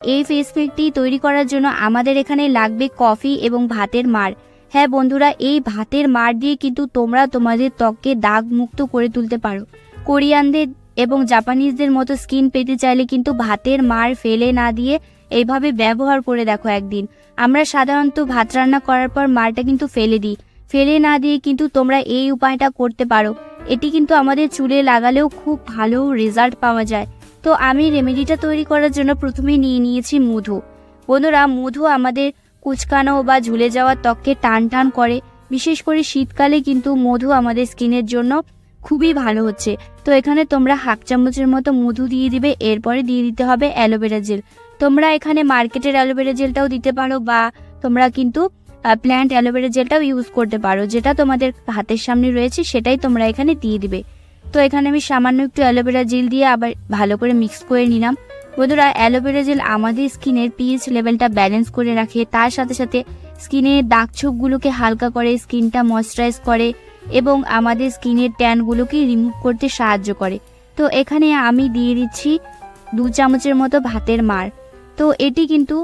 এই ফেস প্যাকটি তৈরি করার জন্য আমাদের এখানে লাগবে কফি এবং ভাতের মার হ্যাঁ বন্ধুরা, এই ভাতের মার দিয়ে কিন্তু তোমরা তোমাদের ত্বককে দাগ মুক্ত করে তুলতে পারো। কোরিয়ানদের এবং জাপানিজদের মতো স্কিন পেতে চাইলে কিন্তু ভাতের মার ফেলে না দিয়ে এইভাবে ব্যবহার করে দেখো একদিন। আমরা সাধারণত ভাত রান্না করার পর মারটা কিন্তু ফেলে দিই। ফেলে না দিয়ে কিন্তু তোমরা এই উপায়টা করতে পারো। এটি কিন্তু আমাদের চুলে লাগালেও খুব ভালো রেজাল্ট পাওয়া যায়। তো আমি রেমেডিটা তৈরি করার জন্য প্রথমে নিয়ে নিয়েছি মধু। বন্ধুরা, মধু আমাদের কুচকানো বা ঝুলে যাওয়া ত্বককে টান টান করে। বিশেষ করে শীতকালে কিন্তু মধু আমাদের স্কিনের জন্য খুবই ভালো হচ্ছে। তো এখানে তোমরা হাফ চামচের মতো মধু দিয়ে দিবে, এরপরে দিয়ে দিতে হবে অ্যালোভেরা জেল। তোমরা এখানে মার্কেটের অ্যালোভেরা জেলটাও দিতে পারো বা তোমরা কিন্তু প্ল্যান্ট অ্যালোভেরা জেলটাও ইউজ করতে পারো। যেটা তোমাদের হাতের সামনে রয়েছে, সেটাই তোমরা এখানে দিয়ে দিবে। তো এখানে আমি সামান্য একটু অ্যালোভেরা জেল দিয়ে আবার ভালো করে মিক্স করে নিলাম। বন্ধুরা, অ্যালোভেরা জেল আমাদের স্কিনের পিএইচ লেভেলটা ব্যালেন্স করে রাখে। তার সাথে সাথে স্কিনের দাগ ছোপগুলোকে হালকা করে, স্কিনটা ময়শ্চারাইজ করে এবং আমাদের স্কিনের ট্যানগুলোকে রিমুভ করতে সাহায্য করে। তো এখানে আমি দিয়ে দিচ্ছি দু চামচের মতো ভাতের মার তো এটি কিন্তু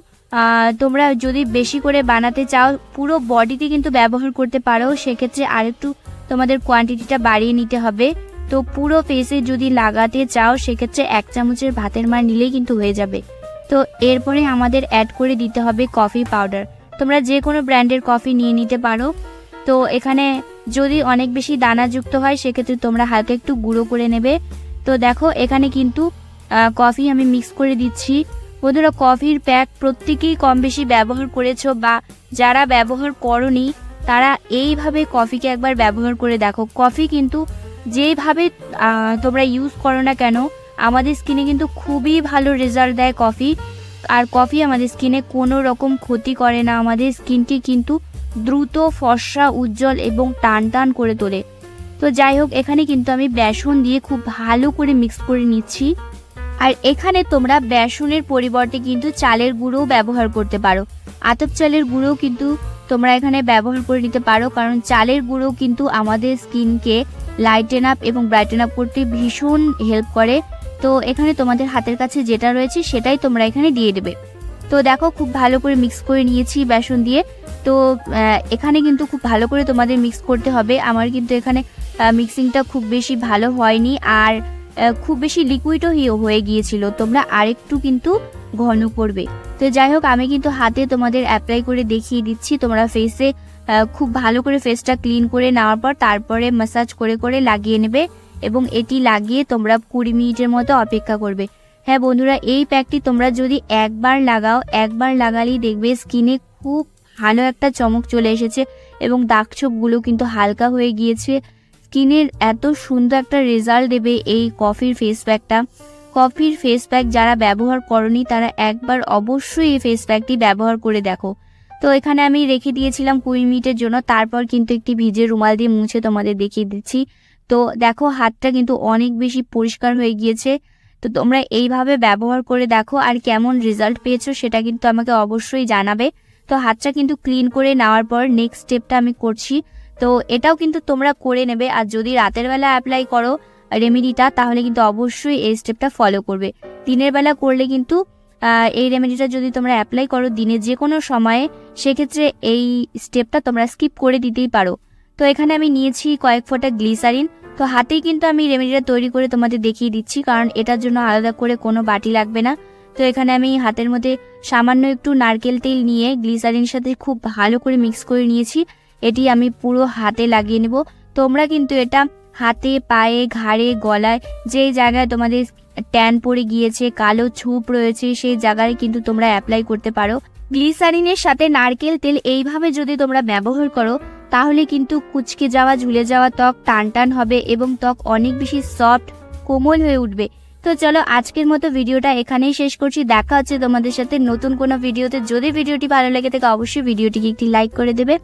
তোমরা যদি বেশি করে বানাতে চাও, পুরো বডিতে কিন্তু ব্যবহার করতে পারো। সেক্ষেত্রে আরেকটু তোমাদের কোয়ান্টিটিটা বাড়িয়ে নিতে হবে। তো পুরো ফেসে যদি লাগাতে চাও, সেক্ষেত্রে এক চামচের ভাতের মার নিলেই কিন্তু হয়ে যাবে। তো এরপরে আমাদের অ্যাড করে দিতে হবে কফি পাউডার তোমরা যে কোনো ব্র্যান্ডের কফি নিয়ে নিতে পারো। তো এখানে যদি অনেক বেশি দানাযুক্ত হয়, সেক্ষেত্রে তোমরা হালকা একটু গুঁড়ো করে নেবে। তো দেখো, এখানে কিন্তু কফি আমি মিক্স করে দিচ্ছি। বন্ধুরা কফির প্যাক প্রত্যেকেই কম বেশি ব্যবহার করেছ বা যারা ব্যবহার করনি, তারা এইভাবে কফিকে একবার ব্যবহার করে দেখো। কফি কিন্তু আহ, তোমরা ইউজ করো না কেন আমাদের স্কিনে কিন্তু খুবই ভালো রেজাল্ট দেয় কফি আর কফি আমাদের স্কিনে কোনো রকম ক্ষতি করে না আমাদের স্কিনটি কিন্তু দ্রুত ফর্সা উজ্জ্বল এবং টান টান করে তোলে। তো যাই হোক এখানে কিন্তু আমি বেসন দিয়ে খুব ভালো করে মিক্স করে নিচ্ছি। আর এখানে তোমরা বেসনের পরিবর্তে কিন্তু চালের গুঁড়োও ব্যবহার করতে পারো। আতপ চালের গুঁড়োও কিন্তু তোমরা এখানে ব্যবহার করে নিতে পারো, কারণ চালের গুঁড়ো কিন্তু আমাদের স্কিনকে লাইটেন আপ এবং ব্রাইটেন আপ করতে ভীষণ হেল্প করে। তো এখানে তোমাদের হাতের কাছে যেটা রয়েছে সেটাই তোমরা এখানে দিয়ে দেবে। তো দেখো খুব ভালো করে মিক্স করে নিয়েছি বেসন দিয়ে। তো এখানে কিন্তু খুব ভালো করে তোমাদের মিক্স করতে হবে। আমার কিন্তু এখানে মিক্সিংটা খুব বেশি ভালো হয়নি। আর খুব বেশি লিকুইডও হয়ে গিয়েছিল। তোমরা আরেকটু কিন্তু ঘন করবে। তো যাই হোক আমি কিন্তু হাতে তোমাদের অ্যাপ্লাই করে দেখিয়ে দিচ্ছি। তোমরা ফেসে খুব ভালো করে ফেসটা ক্লিন করে নেওয়ার পর তারপরে ম্যাসাজ করে করে লাগিয়ে নেবে এবং এটি লাগিয়ে তোমরা কুড়ি মিনিটের মতো অপেক্ষা করবে। হ্যাঁ বন্ধুরা, এই প্যাকটি তোমরা যদি একবার লাগাও, একবার লাগালেই দেখবে স্কিনে খুব ভালো একটা চমক চলে এসেছে এবং দাগ ছোপগুলো কিন্তু হালকা হয়ে গিয়েছে। স্কিনের এত সুন্দর একটা রেজাল্ট দেবে এই কফির ফেস প্যাকটা কফির ফেস প্যাক যারা ব্যবহার করনি, তারা একবার অবশ্যই এই ফেস প্যাকটি ব্যবহার করে দেখো। তো এখানে আমি রেখে দিয়েছিলাম কুড়ি মিনিটের জন্য, তারপর কিন্তু একটি ভিজে রুমাল দিয়ে মুছে তোমাদের দেখিয়ে দিচ্ছি। তো দেখো, হাতটা কিন্তু অনেক বেশি পরিষ্কার হয়ে গিয়েছে। তো তোমরা এইভাবে ব্যবহার করে দেখো আর কেমন রেজাল্ট পেয়েছ সেটা কিন্তু আমাকে অবশ্যই জানাবে। তো হাতটা কিন্তু ক্লিন করে নেওয়ার পর নেক্সট স্টেপটা আমি করছি। তো এটাও কিন্তু তোমরা করে নেবে। আর যদি রাতের বেলা অ্যাপ্লাই করো রেমেডিটা তাহলে কিন্তু অবশ্যই এই স্টেপটা ফলো করবে। দিনের বেলা করলে কিন্তু এই রেমেডিটা যদি তোমরা অ্যাপ্লাই করো দিনে যে কোনো সময়ে, সেক্ষেত্রে এই স্টেপটা তোমরা স্কিপ করে দিতেই পারো। তো এখানে আমি নিয়েছি কয়েক ফোঁটা গ্লিসারিন তো হাতেই কিন্তু আমি রেমেডিটা তৈরি করে তোমাদের দেখিয়ে দিচ্ছি, কারণ এটার জন্য আলাদা করে কোনো বাটি লাগবে না। তো এখানে আমি হাতের মধ্যে সামান্য একটু নারকেল তেল নিয়ে গ্লিসারিনের সাথে খুব ভালো করে মিক্স করে নিয়েছি। এটি আমি পুরো হাতে লাগিয়ে নেব। তোমরা কিন্তু এটা হাতে, পায়ে, ঘাড়ে, গলায়, যেই জায়গায় তোমাদের ট্যান পড়ে গিয়েছে, কালো ছুপ রয়েছে, সেই জায়গায় কিন্তু তোমরা অ্যাপ্লাই করতে পারো। গ্লিসারিনের সাথে নারকেল তেল এইভাবে যদি তোমরা ব্যবহার করো, তাহলে কিন্তু কুচকে যাওয়া, ঝুলে যাওয়া ত্বক টান টান হবে এবং ত্বক অনেক বেশি সফট কোমল হয়ে উঠবে। তো চলো আজকের মতো ভিডিওটা এখানেই শেষ করছি। দেখা হচ্ছে তোমাদের সাথে নতুন কোনো ভিডিওতে। যদি ভিডিওটি ভালো লেগে থাকে, অবশ্যই ভিডিওটিকে একটি লাইক করে দেবে।